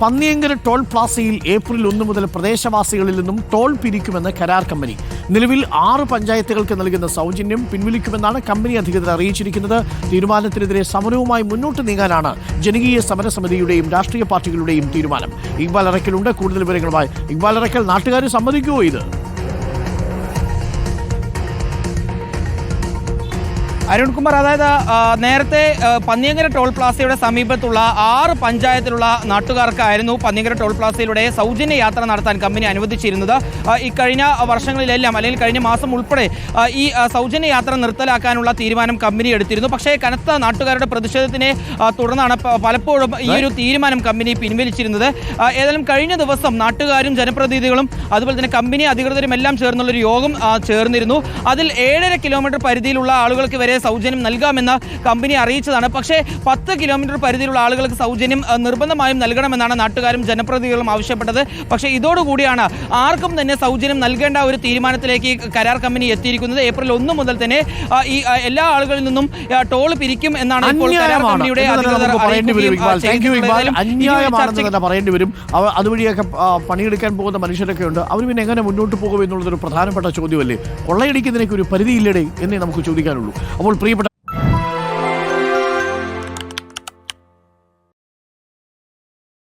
Panniyankara toll പ്ലാസയിൽ April ഒന്ന് മുതൽ പ്രദേശവാസികളിൽ നിന്നും ടോൾ പിരിക്കുമെന്ന് കരാർ കമ്പനി. നിലവിൽ ആറ് പഞ്ചായത്തുകൾക്ക് നൽകുന്ന സൗജന്യം പിൻവലിക്കുമെന്നാണ് കമ്പനി അധികൃതർ അറിയിച്ചിരിക്കുന്നത്. തീരുമാനത്തിനെതിരെ സമരവുമായി മുന്നോട്ട് നീങ്ങാനാണ് ജനകീയ സമരസമിതിയുടെയും രാഷ്ട്രീയ പാർട്ടികളുടെയും തീരുമാനം. ഇക്ബാൽ അറക്കലുണ്ട് കൂടുതൽ വിവരങ്ങളുമായി ഇക്ബാൽ അറക്കൽ നാട്ടുകാർ സമ്മതിക്കുമോ ഇത്? അരുൺകുമാർ അതായത് നേരത്തെ പന്നിയങ്കര ടോൾ പ്ലാസയുടെ സമീപത്തുള്ള ആറ് പഞ്ചായത്തിലുള്ള നാട്ടുകാർക്കായിരുന്നു പന്നിയങ്കര ടോൾ പ്ലാസയിലൂടെ സൗജന്യ യാത്ര നടത്താൻ കമ്പനി അനുവദിച്ചിരുന്നത്. ഇക്കഴിഞ്ഞ കഴിഞ്ഞ വർഷങ്ങളിലെല്ലാം അല്ലെങ്കിൽ കഴിഞ്ഞ മാസം ഉൾപ്പെടെ ഈ സൗജന്യ യാത്ര നിർത്തലാക്കാനുള്ള തീരുമാനം കമ്പനി എടുത്തിരുന്നു. പക്ഷേ കനത്ത നാട്ടുകാരുടെ പ്രതിഷേധത്തിനെ തുടർന്നാണ് പലപ്പോഴും ഈ ഒരു തീരുമാനം കമ്പനി പിൻവലിച്ചിരുന്നത്. ഏതായാലും കഴിഞ്ഞ ദിവസം നാട്ടുകാരും ജനപ്രതിനിധികളും അതുപോലെ തന്നെ കമ്പനി അധികൃതരും എല്ലാം ചേർന്നുള്ളൊരു യോഗം ചേർന്നിരുന്നു. അതിൽ ഏഴര കിലോമീറ്റർ പരിധിയിലുള്ള ആളുകൾക്ക് വരെ സൗജന്യം നൽകാമെന്ന് കമ്പനി അറിയിച്ചതാണ്. പക്ഷേ പത്ത് കിലോമീറ്റർ പരിധിയിലുള്ള ആളുകൾക്ക് സൗജന്യം നിർബന്ധമായും നൽകണമെന്നാണ് നാട്ടുകാരും ജനപ്രതിനിധികളും ആവശ്യപ്പെട്ടത്. പക്ഷേ ഇതോടുകൂടിയാണ് ആർക്കും തന്നെ സൗജന്യം നൽകേണ്ട ഒരു തീരുമാനത്തിലേക്ക് കരാർ കമ്പനി എത്തിയിരിക്കുന്നത്. ഏപ്രിൽ ഒന്ന് മുതൽ തന്നെ ഈ എല്ലാ ആളുകളിൽ നിന്നും ടോൾ പിരിക്കും എന്നാണ് ഇപ്പോൾ കരാർ കമ്പനിയുടെ പറയേണ്ടി വരും അതുവഴിയൊക്കെ പണിയെടുക്കാൻ പോകുന്ന മനുഷ്യരൊക്കെ ഉണ്ട്. അവർ പിന്നെ എങ്ങനെ മുന്നോട്ട് പോകും എന്നുള്ളതൊരു പ്രധാനപ്പെട്ട ചോദ്യമല്ലേ? കൊള്ളയടിക്കുന്നതിനൊക്കെ ഒരു പരിധിയില്ലടേ എന്നേ നമുക്ക് ചോദിക്കാനുള്ളൂ. അപ്പോൾ പ്രിയപ്പെട്ട